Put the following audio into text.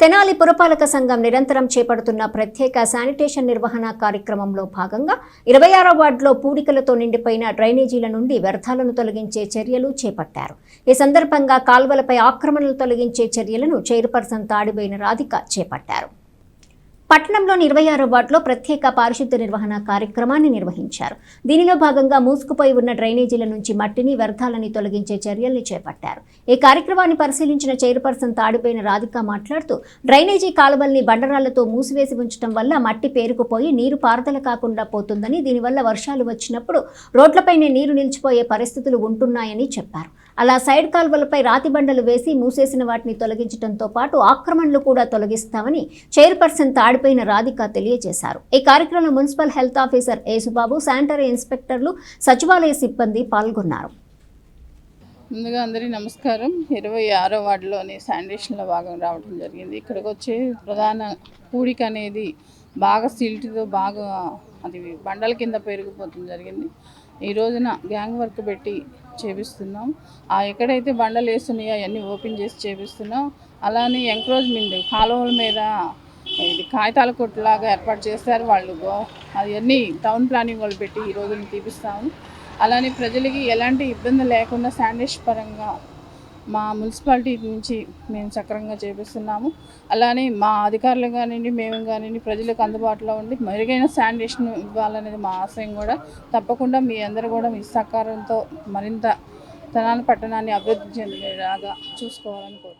తెనాలి పురపాలక సంఘం నిరంతరం చేపడుతున్న ప్రత్యేక శానిటేషన్ నిర్వహణ కార్యక్రమంలో భాగంగా ఇరవై ఆరో వార్డులో పూడికలతో నిండిపోయిన డ్రైనేజీల నుండి వ్యర్థాలను తొలగించే చర్యలు చేపట్టారు. ఈ సందర్భంగా కాల్వలపై ఆక్రమణలు తొలగించే చర్యలను చైర్పర్సన్ తాడిబోయిన రాధిక చేపట్టారు. పట్టణంలోని ఇరవై ఆరో వార్డులో ప్రత్యేక పారిశుద్ధ్య నిర్వహణ కార్యక్రమాన్ని నిర్వహించారు. దీనిలో భాగంగా మూసుకుపోయి ఉన్న డ్రైనేజీల నుంచి మట్టిని వ్యర్థాలని తొలగించే చర్యల్ని చేపట్టారు. ఈ కార్యక్రమాన్ని పరిశీలించిన చైర్పర్సన్ తాడిపోయిన రాధిక మాట్లాడుతూ డ్రైనేజీ కాలువల్ని బండరాళ్ళతో మూసివేసి ఉంచడం వల్ల మట్టి పేరుకుపోయి నీరు పారుదల కాకుండా పోతుందని దీనివల్ల వర్షాలు వచ్చినప్పుడు రోడ్లపైనే నీరు నిలిచిపోయే పరిస్థితులు ఉంటున్నాయని చెప్పారు. అలా సైడ్ కాల్వలపై రాతి బండలు వేసి మూసేసిన వాటిని తొలగించడంతో పాటు ఆక్రమణలు కూడా తొలగిస్తామని చైర్పర్సన్ తాడిపోయిన రాధిక తెలియజేశారు. ఈ కార్యక్రమంలో municipal health officer Yesubabu sanitary ఇన్స్పెక్టర్లు సచివాలయ సిబ్బంది పాల్గొన్నారు. ముందుగా అందరికీ నమస్కారం. ఇరవై ఆరో వార్డులోని శానిటేషన్లో భాగం రావడం జరిగింది. ఇక్కడికి వచ్చే ప్రధాన కూడిక అనేది బాగా సిల్ట్తో బాగా అది బండల కింద పెరిగిపోతుంది జరిగింది. ఈ రోజున గ్యాంగ్ వర్క్ పెట్టి చేపిస్తున్నాం. ఆ ఎక్కడైతే బండలు వేస్తున్నాయో అవన్నీ ఓపెన్ చేసి చేపిస్తున్నాం. అలానే ఎంక్రోజ్మెంట్ కాలువల మీద ఇది కాగితాల కొట్టులాగా ఏర్పాటు చేస్తారు వాళ్ళు. గో- అవన్నీ టౌన్ ప్లానింగ్ వాళ్ళు పెట్టి ఈ రోజున తీపిస్తాము. అలానే ప్రజలకి ఎలాంటి ఇబ్బంది లేకుండా శానిటేషన్ పరంగా మా మున్సిపాలిటీ నుంచి మేము సక్రమంగా చేపిస్తున్నాము. అలానే మా అధికారులు కానివ్వండి మేము కానివ్వండి ప్రజలకు అందుబాటులో ఉండి మెరుగైన శానిటేషన్ ఇవ్వాలనేది మా ఆశయం కూడా. తప్పకుండా మీ అందరూ కూడా మీ సహకారంతో మరింత తనాల పట్టణాన్ని అభివృద్ధి చెందేలాగా చూసుకోవాలని కోరుకుంటున్నాను